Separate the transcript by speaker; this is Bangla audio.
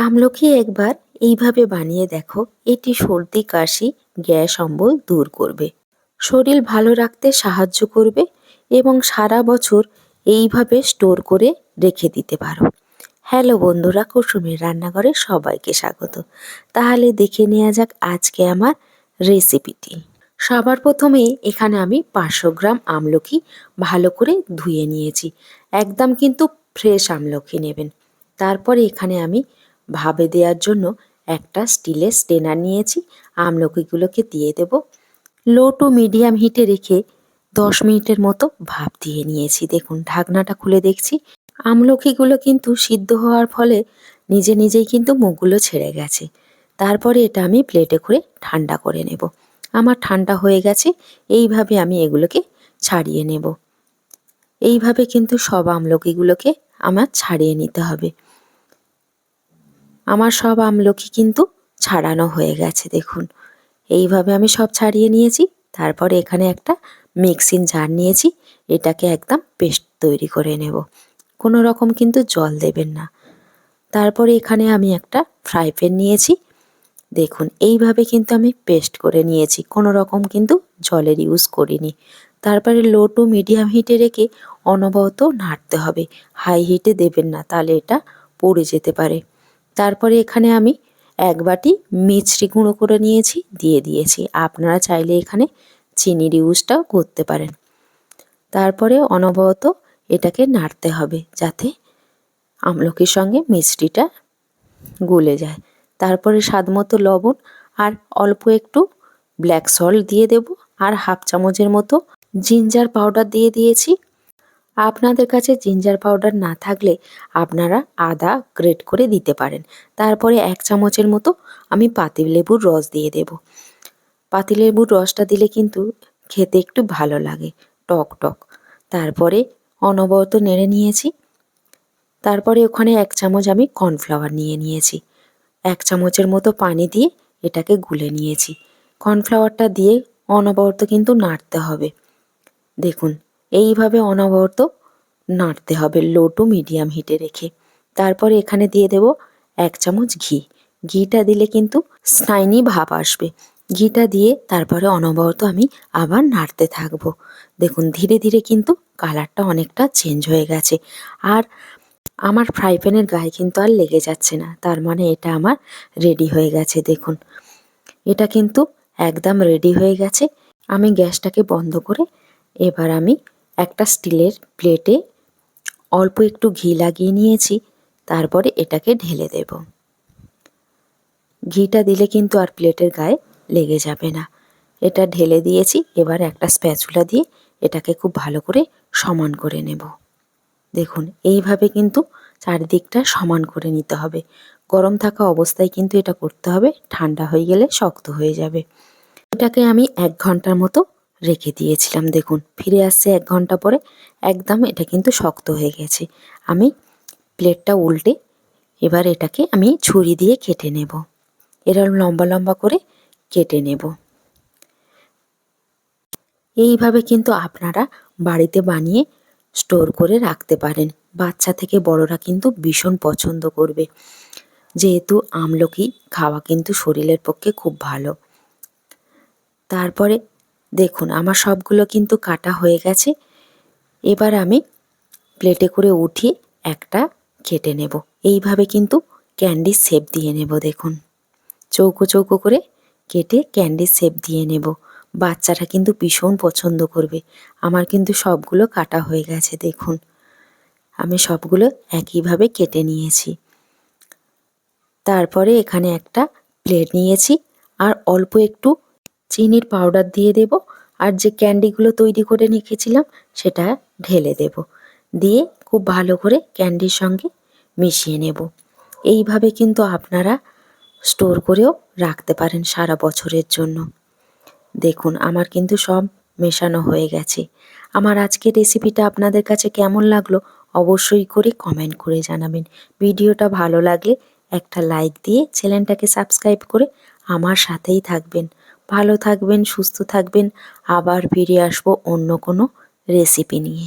Speaker 1: আমলকি একবার এইভাবে বানিয়ে দেখো, এটি সর্দি, কাশি, গ্যাস অম্বল দূর করবে। শরীর ভালো রাখতে সাহায্য করবে এবং সারা বছর এইভাবে স্টোর করে রেখে দিতে পারো। হ্যালো বন্ধুরা, কুসুমের রান্নাঘরে সবাইকে স্বাগত। তাহলে দেখে নেওয়া যাক আজকে আমার রেসিপিটি। সবার প্রথমে এখানে আমি পাঁচশো গ্রাম আমলকি ভালো করে ধুয়ে নিয়েছি। একদম কিন্তু ফ্রেশ আমলকি নেবেন। তারপরে এখানে আমি ভাবে দেওয়ার জন্য একটা স্টিলের স্টেনার নিয়েছি। আমলকিগুলোকে দিয়ে দেব। লো টু মিডিয়াম হিটে রেখে দশ মিনিটের মতো ভাপ দিয়ে নিয়েছি। দেখুন, ঢাকনাটা খুলে দেখছি। আমলকিগুলো কিন্তু সিদ্ধ হওয়ার ফলে নিজে নিজেই কিন্তু মুখগুলো ছেড়ে গেছে। তারপরে এটা আমি প্লেটে করে ঠান্ডা করে নেব। আমার ঠান্ডা হয়ে গেছে, এইভাবে আমি এগুলোকে ছাড়িয়ে নেব। এইভাবে কিন্তু সব আমলকিগুলোকে আমার ছাড়িয়ে নিতে হবে। আমার সব আমলকি কিন্তু ছাড়ানো হয়ে গেছে, দেখুন। এইভাবে আমি সব ছাড়িয়ে নিয়েছি, তারপরে এখানে একটা মিক্সিং জার নিয়েছি, এটাকে একদম পেস্ট তৈরি করে নেব। কোনো রকম কিন্তু জল দেবেন না। তারপরে এখানে আমি একটা ফ্রাই প্যান নিয়েছি, দেখুন, এইভাবে কিন্তু আমি পেস্ট করে নিয়েছি, কোনো রকম কিন্তু জলের ইউজ করিনি। তারপরে লো টু মিডিয়াম হিটে রেখে অনবরত নাড়তে হবে, হাই হিটে দেবেন না, তাহলে এটা পড়ে যেতে পারে। তারপরে এখানে আমি এক বাটি মিছরি গুঁড়ো করে নিয়েছি, দিয়ে দিয়েছি। আপনারা চাইলে এখানে চিনির ইউজটাও করতে পারেন। তারপরে অনবরত এটাকে নাড়তে হবে যাতে আমলকির সঙ্গে মিষ্টিটা গলে যায়। তারপরে স্বাদ মতো লবণ আর অল্প একটু ব্ল্যাক সল্ট দিয়ে দেব। আর হাফ চামচের মতো জিঞ্জার পাউডার দিয়ে দিয়েছি। আপনাদের কাছে জিঞ্জার পাউডার না থাকলে আপনারা আদা গ্রেট করে দিতে পারেন। তারপরে এক চামচের মতো আমি পাতিলেবুর রস দিয়ে দেব। পাতিলেবুর রসটা দিলে কিন্তু খেতে একটু ভালো লাগে, টক টক। তারপরে অনবরত নেড়ে নিয়েছি। তারপরে ওখানে এক চামচ আমি কর্নফ্লাওয়ার নিয়ে নিয়েছি। এক চামচের মতো পানি দিয়ে এটাকে গুলে নিয়েছি। কর্নফ্লাওয়ারটা দিয়ে অনবরত কিন্তু নাড়তে হবে। দেখুন এইভাবে অনবরত নাড়তে হবে লো টু মিডিয়াম হিটে রেখে। তারপরে এখানে দিয়ে দেব এক চামচ ঘি। ঘিটা দিলে কিন্তু স্নাইনি ভাব আসবে। ঘিটা দিয়ে তারপরে অনবরত আমি আবার নাড়তে থাকব। দেখুন, ধীরে ধীরে কিন্তু কালারটা অনেকটা চেঞ্জ হয়ে গেছে। আর আমার ফ্রাই প্যানের গায়ে কিন্তু আর লেগে যাচ্ছে না। তার মানে এটা আমার রেডি হয়ে গেছে, দেখুন। এটা কিন্তু একদম রেডি হয়ে গেছে। আমি গ্যাসটাকে বন্ধ করে এবার আমি একটা স্টিলের প্লেটে অল্প একটু ঘি লাগিয়ে নিয়েছি, তারপরে এটাকে ঢেলে দেব। ঘিটা দিলে কিন্তু আর প্লেটের গায়ে লেগে যাবে না। এটা ঢেলে দিয়েছি, এবার একটা স্প্যাচুলা দিয়ে এটাকে খুব ভালো করে সমান করে নেব। দেখুন, এইভাবে কিন্তু চারিদিকটা সমান করে নিতে হবে। গরম থাকা অবস্থায় কিন্তু এটা করতে হবে, ঠান্ডা হয়ে গেলে শক্ত হয়ে যাবে। এটাকে আমি এক ঘণ্টার মতো রেখে দিয়েছিলাম। দেখুন, ফিরে আসছে এক ঘণ্টা পরে। একদম এটা কিন্তু শক্ত হয়ে গেছে। আমি প্লেটটা উল্টে এবার এটাকে আমি ছুরি দিয়ে কেটে নেব। এরকম লম্বা লম্বা করে কেটে নেব। এইভাবে কিন্তু আপনারা বাড়িতে বানিয়ে স্টোর করে রাখতে পারেন। বাচ্চা থেকে বড়রা কিন্তু ভীষণ পছন্দ করবে। যেহেতু আমলকি খাওয়া কিন্তু শরীরের পক্ষে খুব ভালো। তারপরে দেখুন, আমার সবগুলো কিন্তু কাটা হয়ে গেছে। এবার আমি প্লেটে করে উঠিয়ে একটা কেটে নেব। এইভাবে কিন্তু ক্যান্ডি শেপ দিয়ে নেব, দেখুন। চৌকো চৌকো করে কেটে ক্যান্ডি শেপ দিয়ে নেব। বাচ্চারা কিন্তু ভীষণ পছন্দ করবে। আমার কিন্তু সবগুলো কাটা হয়ে গেছে, দেখুন। আমি সবগুলো একইভাবে কেটে নিয়েছি। তারপরে এখানে একটা প্লেট নিয়েছি। আর অল্প একটু চিনির পাউডার দিয়ে দেব আর যে ক্যান্ডিগুলো তৈরি করে রেখেছিলাম সেটা ঢেলে দেব। দিয়ে খুব ভালো করে ক্যান্ডির সঙ্গে মিশিয়ে নেব। এইভাবে কিন্তু আপনারা স্টোর করেও রাখতে পারেন সারা বছরের জন্য। দেখুন, আমার কিন্তু সব মেশানো হয়ে গেছে। আমার আজকের রেসিপিটা আপনাদের কাছে কেমন লাগল অবশ্যই করে কমেন্ট করে জানাবেন। ভিডিওটা ভালো লাগলে একটা লাইক দিয়ে চ্যানেলটাকে সাবস্ক্রাইব করে আমার সাথেই থাকবেন। ভালো থাকবেন সুস্থ থাকবেন। আবার ফিরে আসব অন্য কোনো রেসিপি নিয়ে।